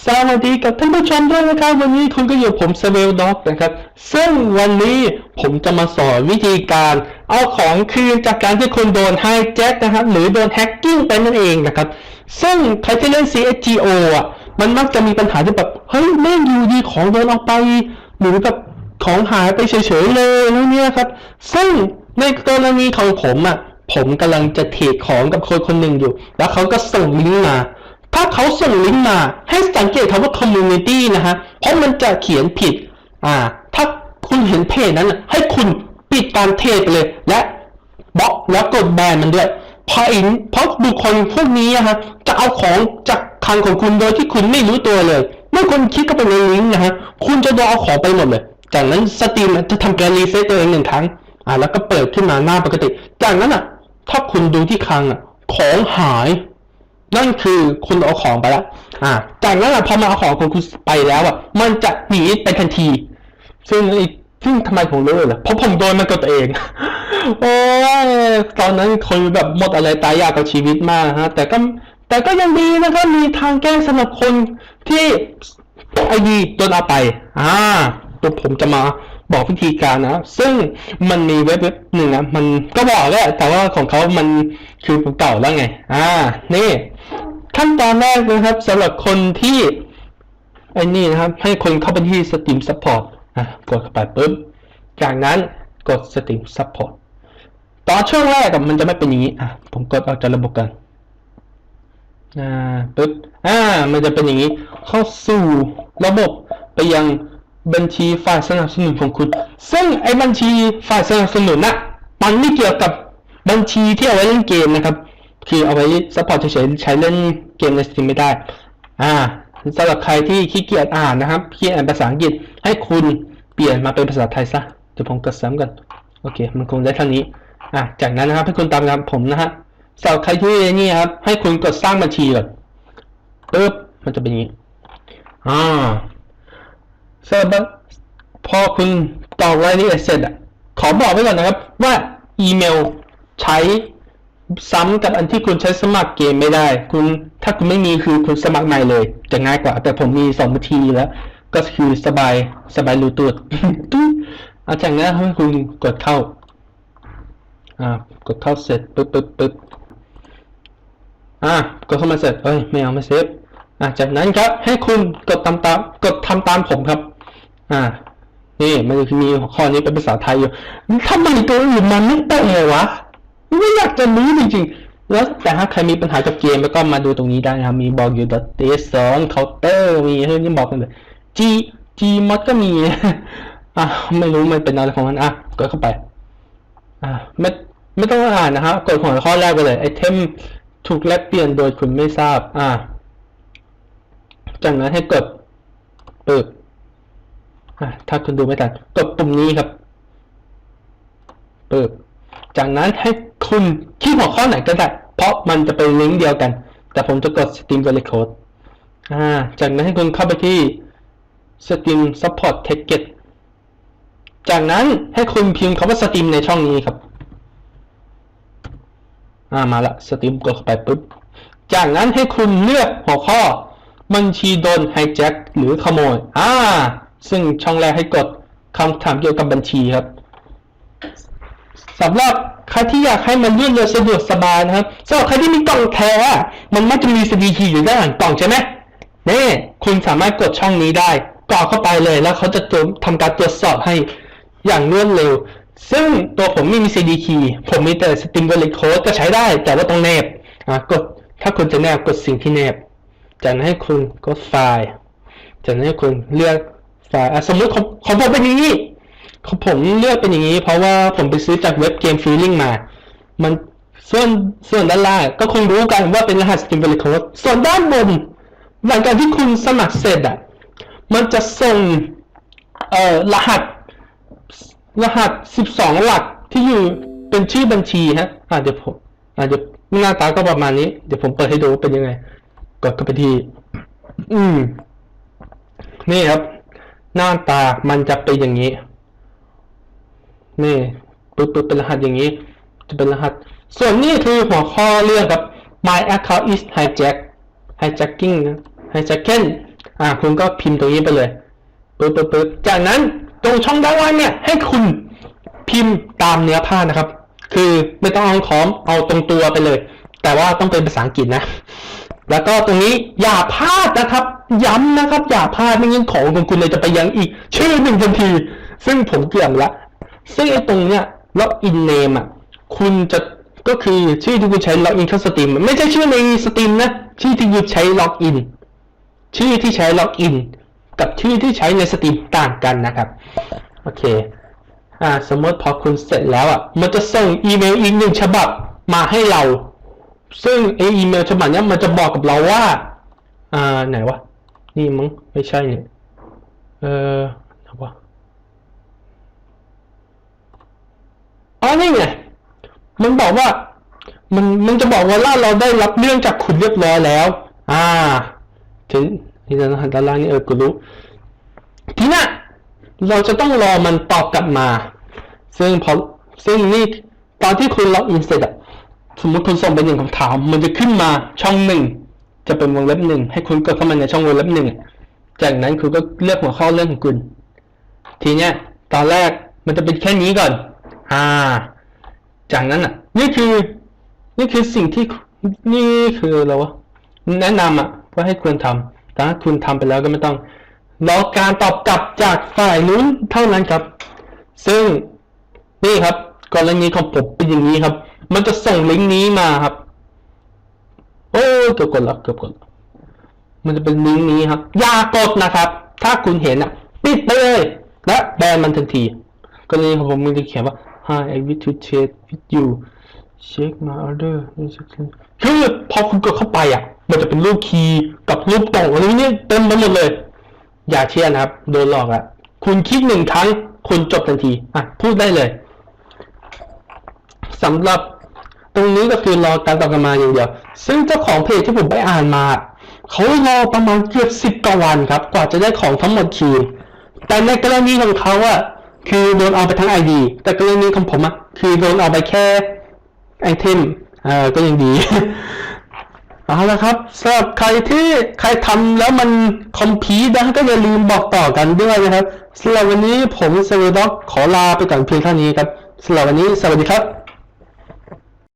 สวัสดีกับท่านผู้ชมด้วยนะครับ วันนี้คุณก็อยู่ผมสเวลด็อกนะครับ ซึ่งวันนี้ผมจะมาสอนวิธีการเอาของคืนจากการที่คุณโดนไฮแจ็คนะครับ หรือโดนแฮกกิ้งไปนั่นเองนะครับ ซึ่งใครที่เล่น CSGO อะ มันมักจะมีปัญหาที่แบบ เฮ้ยแม่งอยู่ดีของโดนเอาไป หรือแบบของหายไปเฉยๆเลยแล้วเนี่ยครับ ซึ่งในกรณีของผมอะ ผมกำลังจะเทรดของกับคนคนหนึ่งอยู่ แล้วเขาก็ส่งลิงก์มา เขาส่งลิงก์มาให้สังเกตคำว่า community นะฮะ เพราะมันจะเขียนผิด อ่า ถ้าคุณเห็นเพจนั้น ให้คุณปิดการเทไปเลย และบล็อกแล้วกดแบนมันด้วยเพราะอินเพราะบุคคลพวกนี้อะฮะ จะเอาของจากคลังของคุณโดยที่คุณไม่รู้ตัวเลย เมื่อคุณคลิกเข้าไปในลิงก์นะฮะ คุณจะโดนเอาของไปหมดเลย จากนั้นสตรีมจะทำการรีเฟซตัวเองหนึ่งครั้ง อ่า แล้วก็เปิดขึ้นมาหน้าปกติ จากนั้นอะ ถ้าคุณดูที่คลังอะ ของหาย นั่นคือคุณเอาของไปแล้วอ่า จากนั้นอะพอมาเอาของของคุณไปแล้วอะ มันจะหนีไปทันที ซึ่งไอ้ซึ่งทำไมผมรู้เลยล่ะเพราะผมโดนมันกับตัวเอง โอ้ยตอนนั้นคนแบบหมดอะไรตายยากกับชีวิตมากฮะ แต่ก็แต่ก็ยังดีนะครับมีทางแก้สำหรับคนที่ไอดีโดนเอาไป อ่าตัวผมจะมา บอกวิธีการนะ ซึ่งมันมีเว็บเว็บหนึ่งนะ มันก็บอกแหละแต่ว่าของเขามันคือเก่าแล้วไง อ่า นี่ ขั้นตอนแรกนะครับสำหรับคนที่ไอ้นี่นะครับ ให้คนเข้าไปที่ Steam Support อะกดเข้าไปปุ๊บ จากนั้นกด Steam Support ตอนช่วงแรกมันจะไม่เป็นอย่างนี้ อะ ผมกดออกจากระบบกันอ่าปุ๊บอ่า มันจะเป็นอย่างนี้ เข้าสู่ระบบไปยัง บัญชีฝ่ายสนับสนุนของคุณ ซึ่งไอ้บัญชีฝ่ายสนับสนุนน่ะมันไม่เกี่ยวกับบัญชีที่เอาไว้เล่นเกมนะครับ คือเอาไว้ซัพพอร์ตเฉยๆใช้เล่นเกมในสตรีมไม่ได้ อ่าสำหรับใครที่ขี้เกียจอ่านนะครับขี้เกียจอ่านภาษาอังกฤษให้คุณเปลี่ยนมาเป็นภาษาไทยซะเดี๋ยวผมกดซ้ำกันโอเค มันคงได้เท่านี้อะจากนั้นนะครับให้คุณตามตามผมนะฮะสำหรับใครที่นี่ครับ ให้คุณกดสร้างบัญชีก่อนปึ๊บมันจะเป็นอย่างนี้อ่า เสร็จแล้วพอคุณตอกรายละเอียดเสร็จอะขอบอกไว้ก่อนนะครับ ว่าอีเมลใช้ซ้ำกับอันที่คุณใช้สมัครเกมไม่ได้ คุณถ้าคุณไม่มีคือคุณสมัครใหม่เลย จะง่ายกว่า แต่ผมมีสองวิธีแล้ว ก็คือสบายสบายรูตูดเอาจากนั้นให้คุณกดเข้าอ่ากดเข้าเสร็จปึ๊บปึ๊บปึ๊บอ่ากดเข้ามาเสร็จเอ้ยไม่เอาไม่เซฟอะจากนั้นครับให้คุณกดตามตามกดทำตามผมครับ อ่า นี่มันจะมีข้อนี้เป็นภาษาไทยอยู่ทำไมตัวอื่นมันไม่แปลวะไม่อยากจะรู้จริงๆ แล้วแต่ถ้าใครมีปัญหากับเกมแล้วก็มาดูตรงนี้ได้นะครับ มีบอกอยู่ d t สองเคาน์เตอร์มีเฮ้ยนี่บอกกันเลย G G mod ก็มี อะไม่รู้มันเป็นอะไรของมัน อะกดเข้าไป อะไม่ไม่ต้องอ่านนะครับกดหัวข้อแรกไปเลยไอเทมถูกแลกเปลี่ยนโดยคุณไม่ทราบ อะจากนั้นให้กดปึ๊บ ถ้าคุณดูไม่ทันกดปุ่มนี้ครับปึ๊บจากนั้นให้คุณคลิกหัวข้อไหนก็ได้ เพราะมันจะเป็นลิงก์เดียวกัน แต่ผมจะกด Steam Direct Code อ่า จากนั้นให้คุณเข้าไปที่ Steam Support Ticket จากนั้นให้คุณพิมพ์คำว่า Steam ในช่องนี้ครับ อ่า มาละ Steam กดเข้าไปปุ๊บ จากนั้นให้คุณเลือกหัวข้อ บัญชีโดนไฮแจ็คหรือขโมย อ่า ซึ่งช่องแรกให้กดคำถามเกี่ยวกับบัญชีครับสำหรับใครที่อยากให้มันรวดเร็วสะดวกสบายนะครับสำหรับใครที่มีกล่องแท้มันมักจะมี CDK อยู่ด้านหลังกล่องใช่ไหมนี่คุณสามารถกดช่องนี้ได้กรอกเข้าไปเลยแล้วเขาจะทำการตรวจสอบให้อย่างรวดเร็ว ซึ่งตัวผมไม่มี CDK ผมมีแต่ Steam Wallet Code ก็ใช้ได้ แต่ว่าต้องแนบกดถ้าคุณจะแนบกดสิ่งที่แนบจากนั้นให้คุณกดไฟล์จากนั้นให้คุณเลือก ไฟล์อ่สมมติของของผมเป็นอย่างนี้ของผมเลือกเป็นอย่างนี้ เพราะว่าผมไปซื้อจากเว็บเกมฟีลลิ่งมา มันส่วนส่วนด้านล่างก็คงรู้กันว่าเป็นรหัส Steam Wallet Code ส่วนด้านบน หลังจากที่คุณสมัครเสร็จอะ มันจะส่งเอ่อรหัส รหัส12หลักที่อยู่เป็นชื่อบัญชีฮะอะเดี๋ยวผมอะเดี๋ยวหน้าตาก็ประมาณนี้ เดี๋ยวผมเปิดให้ดูว่าเป็นยังไง กดเข้าไปที่ อืม นี่ครับ หน้าตามันจะเป็นอย่างนี้ นี่ปึ๊บปึ๊บเป็นรหัสอย่างนี้ จะเป็นรหัส ส่วนนี้คือหัวข้อเรื่องครับ my account is hijack hijacking hijacking อ่าคุณก็พิมพ์ตรงนี้ไปเลยปึ๊บปึ๊บปึ๊บจากนั้นตรงช่องด้านล่างเนี่ยให้คุณพิมพ์ตามเนื้อผ้านะครับ คือไม่ต้องเอาของเอาตรงตัวไปเลย แต่ว่าต้องเป็นภาษาอังกฤษนะ แล้วก็ตรงนี้อย่าพลาดนะครับ ย้ำนะครับ อย่าพลาดไม่งั้นของของคุณเลยจะไปยังอีก ชื่อหนึ่งทันที ซึ่งผมเกี่ยงละ ซึ่งไอ้ตรงเนี้ยล็อกอินเนมอะคุณจะก็คือชื่อที่คุณใช้ล็อกอินเข้าสตรีมไม่ใช่ชื่อในสตรีมนะชื่อที่คุณใช้ล็อกอินชื่อที่ใช้ล็อกอินกับชื่อที่ใช้ในสตรีมต่างกันนะครับโอเคอ่าสมมติพอคุณเสร็จแล้วอะมันจะส่งอีเมลอีกหนึ่งฉบับมาให้เรา ซึ่งไออีเมลฉบับนี้มันจะบอกกับเราว่า อ่าไหนวะ นี่มั้งไม่ใช่เนี่ย เออไหนวะอ๋อนี่ไงมันบอกว่า มันมันจะบอกว่าล่าเราได้รับเรื่องจากคุณเรียบร้อยแล้ว อ่า ถึงนี่นะด้านล่างนี่เออกูรู้ทีน่ะเราจะต้องรอมันตอบกลับมา ซึ่งพอซึ่งนี่ตอนที่คุณล็อกอินเสร็จอะ สมมติคุณส่งไปหนึ่งคำถาม มันจะขึ้นมาช่องหนึ่งจะเป็นวงเล็บหนึ่งให้คุณกดเข้ามาในช่องวงเล็บหนึ่งจากนั้นคุณก็เลือกหัวข้อเรื่องของคุณ ทีเนี้ยตอนแรกมันจะเป็นแค่นี้ก่อน อ่า จากนั้นอะ นี่คือ นี่คือสิ่งที่นี่คืออะไรวะแนะนำอะว่าให้ควรทำแต่ถ้าคุณทำไปแล้วก็ไม่ต้องรอการตอบกลับจากฝ่ายนู้นเท่านั้นครับ ซึ่งนี่ครับ กรณีของผมเป็นอย่างนี้ครับ มันจะส่งลิงก์นี้มาครับ โอ้เกือบกดแล้วเกือบกดแล้วมันจะเป็นลิงก์นี้ครับ อย่ากดนะครับ ถ้าคุณเห็นอะ ปิดไปเลย และแบนมันทันทีกรณีของผมมันจะเขียนว่า Hi I wish to chat with you check my order คือพอคุณกดเข้าไปอะ มันจะเป็นรูปคีย์กับรูปกล่องอะไรนี่เต็มไปหมดเลย อย่าเชื่อนะครับ โดนหลอกอะ คุณคลิกหนึ่งครั้ง คุณจบทันที อะ พูดได้เลย สำหรับตรงนี้ก็คือรอการตอบกลับมาอย่างเดียว ซึ่งเจ้าของเพจที่ผมไปอ่านมาเขารอประมาณเกือบสิบกว่าวันครับ กว่าจะได้ของทั้งหมดคืนแต่ในกรณีของเขาอะคือโดนเอาไปทั้ง ID แต่กรณีของผมอะคือโดนเอาไปแค่ไอเทมเอ่อก็ยังดีเอาละครับสำหรับใครที่ใครทำแล้วมันคอมพีทนะก็อย่าลืมบอกต่อกันด้วยนะครับสำหรับวันนี้ผมเซเวด็อกขอลาไปก่อนเพียงเท่านี้ครับสำหรับวันนี้สวัสดีครับ